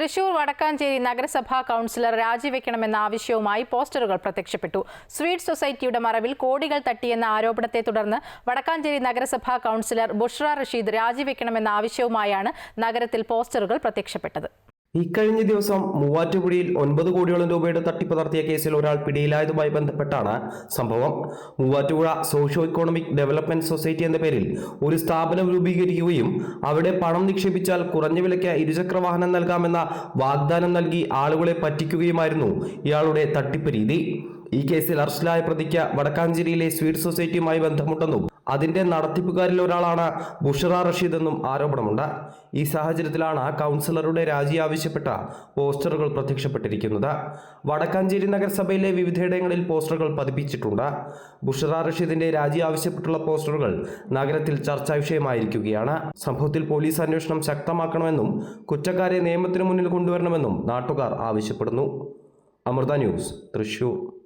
തൃശൂർ വടക്കാഞ്ചേരി നഗരസഭാ കൗൺസിലർ രാജിവെക്കണമെന്ന ആവശ്യവുമായി പോസ്റ്ററുകൾ പ്രത്യക്ഷപ്പെട്ടു. സ്വീറ്റ് സൊസൈറ്റിയുടെ മറവിൽ കോടികൾ തട്ടിയെന്ന ആരോപണത്തെ തുടർന്ന് വടക്കാഞ്ചേരി നഗരസഭാ കൗൺസിലർ ബുഷ്ര റഷീദ് രാജിവെക്കണമെന്ന ആവശ്യവുമായാണ് നഗരത്തിൽ പോസ്റ്ററുകൾ പ്രത്യക്ഷപ്പെട്ടത്. ഇക്കഴിഞ്ഞ ദിവസം മൂവാറ്റുപുഴയിൽ ഒൻപത് കോടിയോളം രൂപയുടെ തട്ടിപ്പ് നടത്തിയ കേസിൽ ഒരാൾ പിടിയിലായതുമായി ബന്ധപ്പെട്ടാണ് സംഭവം. Muvattupuzha socio economic development society എന്ന പേരിൽ ഒരു സ്ഥാപനം രൂപീകരിക്കുകയും അവിടെ പണം നിക്ഷേപിച്ചാൽ കുറഞ്ഞ വിലയ്ക്ക് ഇരുചക്ര വാഹനം നൽകാമെന്ന വാഗ്ദാനം നൽകി ആളുകളെ പറ്റിക്കുകയുമായിരുന്നു ഇയാളുടെ തട്ടിപ്പ് രീതി. ഈ കേസിൽ അറസ്റ്റിലായ പ്രതിക്ക് വടക്കാഞ്ചേരിയിലെ സ്വീറ്റ് സൊസൈറ്റിയുമായി ബന്ധമുണ്ടെന്നും അതിന്റെ നടത്തിപ്പുകാരിൽ ഒരാളാണ് ബുഷറ റഷീദ് എന്നും ആരോപണമുണ്ട്. ഈ സാഹചര്യത്തിലാണ് കൗൺസിലറുടെ രാജി ആവശ്യപ്പെട്ട പോസ്റ്ററുകൾ പ്രത്യക്ഷപ്പെട്ടിരിക്കുന്നത്. വടക്കാഞ്ചേരി നഗരസഭയിലെ വിവിധയിടങ്ങളിൽ പോസ്റ്ററുകൾ പതിപ്പിച്ചിട്ടുണ്ട്. ബുഷറ റഷീദിന്റെ രാജി ആവശ്യപ്പെട്ടുള്ള പോസ്റ്ററുകൾ നഗരത്തിൽ ചർച്ചാ വിഷയമായിരിക്കുകയാണ്. സംഭവത്തിൽ പോലീസ് അന്വേഷണം ശക്തമാക്കണമെന്നും കുറ്റക്കാരെ നിയമത്തിന് മുന്നിൽ കൊണ്ടുവരണമെന്നും നാട്ടുകാർ ആവശ്യപ്പെടുന്നു. അമൃത ന്യൂസ് തൃശൂർ.